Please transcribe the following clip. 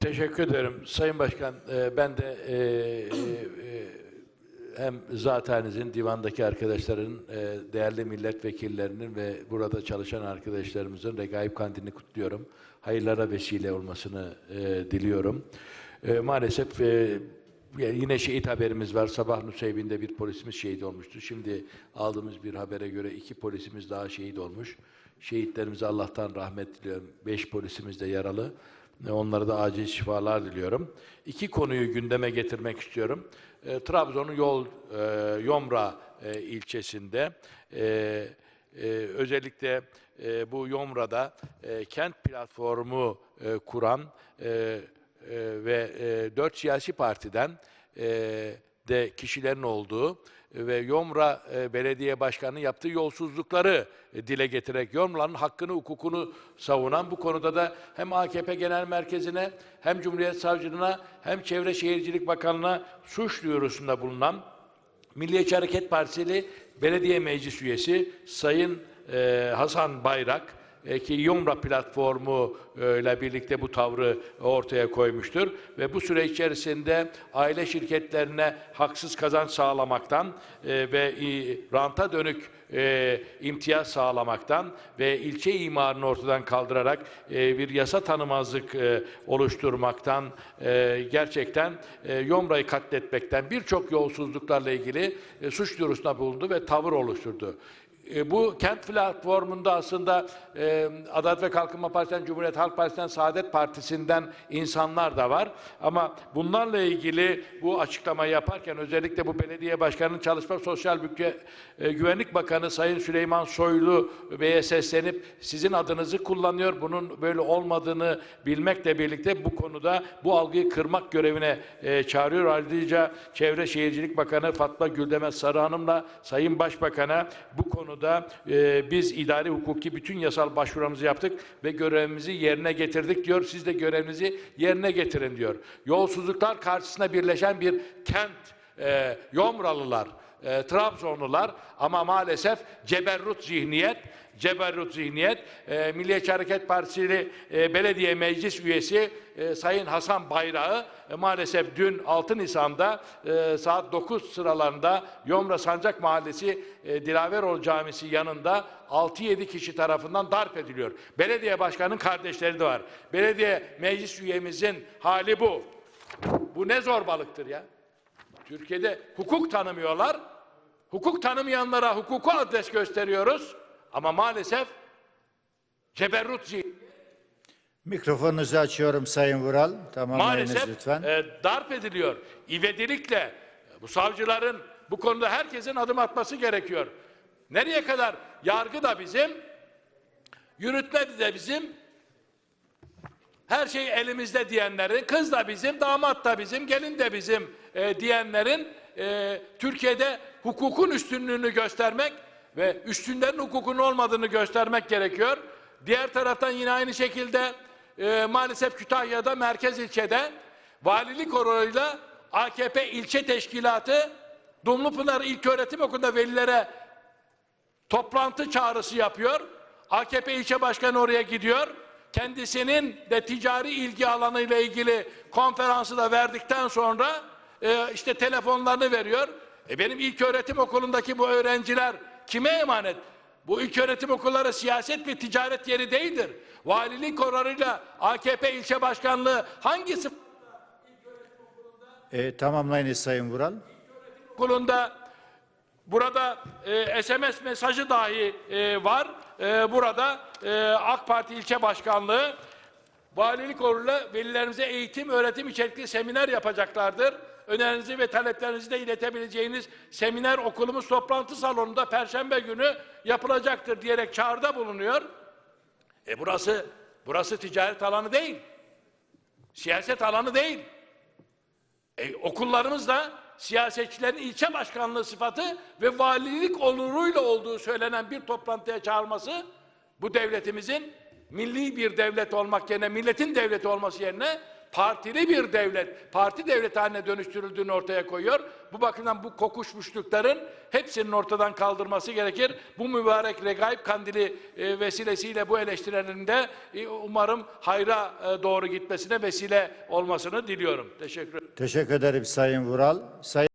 Teşekkür ederim. Sayın Başkan, e, ben de e, e, hem zatenizin, divandaki arkadaşların, değerli milletvekillerinin ve burada çalışan arkadaşlarımızın Regaib Kandilini kutluyorum. Hayırlara vesile olmasını diliyorum. Maalesef yine şehit haberimiz var. Sabah Nusaybin'de bir polisimiz şehit olmuştu. Şimdi aldığımız bir habere göre iki polisimiz daha şehit olmuş. Şehitlerimize Allah'tan rahmet diliyorum. Beş polisimiz de yaralı. E, Onlara da acil şifalar diliyorum. İki konuyu gündeme getirmek istiyorum. E, Trabzon'un Yol e, Yomra e, ilçesinde e, e, özellikle e, bu Yomra'da e, kent platformu e, kuran e, e, ve e, dört siyasi partiden e, de kişilerin olduğu ve Yomra e, Belediye Başkanı'nın yaptığı yolsuzlukları e, dile getirerek Yomra'nın hakkını, hukukunu savunan bu konuda da hem AKP Genel Merkezi'ne hem Cumhuriyet Savcılığına hem Çevre Şehircilik Bakanlığı'na suç duyurusunda bulunan Milliyetçi Hareket Partili Belediye Meclis Üyesi Sayın e, Hasan Bayrak e, ki Yomra platformu e, ile birlikte bu tavrı ortaya koymuştur ve bu süre içerisinde aile şirketlerine haksız kazanç sağlamaktan e, ve e, ranta dönük e, imtiyaz sağlamaktan ve ilçe imarını ortadan kaldırarak e, bir yasa tanımazlık e, oluşturmaktan e, gerçekten e, Yomra'yı katletmekten birçok yolsuzluklarla ilgili e, suç duyurusunda bulundu ve tavır oluşturdu. E, bu kent platformunda aslında e, Adalet ve Kalkınma Partisi'nden, Cumhuriyet Halk Partisi'nden, Saadet Partisi'nden insanlar da var. Ama bunlarla ilgili bu açıklamayı yaparken özellikle bu belediye başkanının Çalışma Sosyal Gü- e, Güvenlik Bakanı Sayın Süleyman Soylu Bey'e seslenip sizin adınızı kullanıyor. Bunun böyle olmadığını bilmekle birlikte bu konuda bu algıyı kırmak görevine e, çağırıyor. Ayrıca Çevre Şehircilik Bakanı Fatma Güldemez Sarı Hanım'la Sayın Başbakan'a bu konuda e, biz idari hukuki bütün yasal başvurularımızı yaptık ve görevimizi yerine getirdik diyor. Siz de görevinizi yerine getirin diyor. Yolsuzluklar karşısında birleşen bir kent e, Yomralılar, e, Trabzonlular ama maalesef ceberrut zihniyet, ceberrut zihniyet, e, Milliyetçi Hareket Partisi e, belediye meclis üyesi e, Sayın Hasan Bayrağı e, maalesef dün 6 Nisan'da e, saat 9 sıralarında Yomra Sancak Mahallesi e, Dilaveroğlu Camisi yanında 6-7 kişi tarafından darp ediliyor. Belediye başkanının kardeşleri de var. Belediye meclis üyemizin hali bu. Bu ne zorbalıktır ya? Türkiye'de hukuk tanımıyorlar. Hukuk tanımayanlara hukuku adres gösteriyoruz. Ama maalesef ceberrut zihniyet Mikrofonunuzu açıyorum Sayın Vural. Tamamlayınız maalesef lütfen. e, darp ediliyor. İvedilikle bu savcıların bu konuda herkesin adım atması gerekiyor. Nereye kadar? Yargı da bizim, yürütme de bizim, her şey elimizde diyenlerin, kız da bizim, damat da bizim, gelin de bizim e, diyenlerin e, Türkiye'de hukukun üstünlüğünü göstermek ve üstünlerin hukukun olmadığını göstermek gerekiyor. Diğer taraftan yine aynı şekilde e, maalesef Kütahya'da merkez ilçede valilik orayla AKP ilçe teşkilatı Dumlupınar İlköğretim Okulu'nda velilere toplantı çağrısı yapıyor. AKP ilçe başkanı oraya gidiyor. Kendisinin de ticari ilgi alanıyla ilgili konferansı da verdikten sonra e, işte telefonlarını veriyor. E benim ilk öğretim okulundaki bu öğrenciler kime emanet? Bu ilk öğretim okulları siyaset ve ticaret yeri değildir. Valilik kararıyla AKP ilçe başkanlığı hangisi E, tamamlayınız Sayın Vural. okulunda burada e, SMS mesajı dahi e, var. E, burada e, AK Parti ilçe başkanlığı valilik oruyla velilerimize eğitim, öğretim içerikli seminer yapacaklardır. Önerinizi ve taleplerinizi de iletebileceğiniz seminer okulumuz toplantı salonunda Perşembe günü yapılacaktır diyerek çağrıda bulunuyor. E burası, burası ticaret alanı değil. Siyaset alanı değil. E, okullarımızda siyasetçilerin ilçe başkanlığı sıfatı ve valilik onuruyla olduğu söylenen bir toplantıya çağırması bu devletimizin milli bir devlet olmak yerine milletin devleti olması yerine partili bir devlet, parti devlet haline dönüştürüldüğünü ortaya koyuyor. Bu bakımdan bu kokuşmuşlukların hepsinin ortadan kaldırması gerekir. Bu mübarek regaib kandili e, vesilesiyle bu eleştirilerin de e, umarım hayra e, doğru gitmesine vesile olmasını diliyorum. Teşekkür ederim. Teşekkür ederim Sayın Vural. Sayın